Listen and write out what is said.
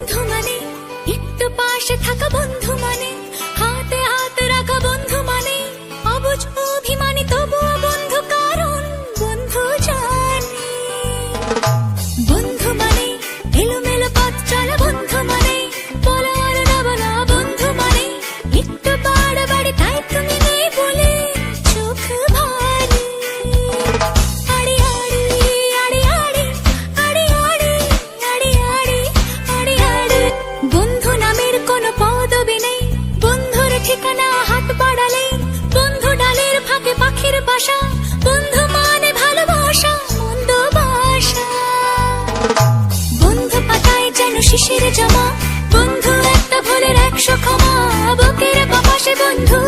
বন্ধু একটু পাশে থাকা বন্ধু মানে। ঠিকানা হাত বাড়ালে বন্ধু ডালের ফাঁকে পাখির বাসা, বন্ধু মানে ভালোবাসা, মন্দ বাসা। বন্ধু পাতায় যেন শিশির জমা, বন্ধু একটা ভোলের একশো ক্ষমা, বুকের বাপাসে বন্ধু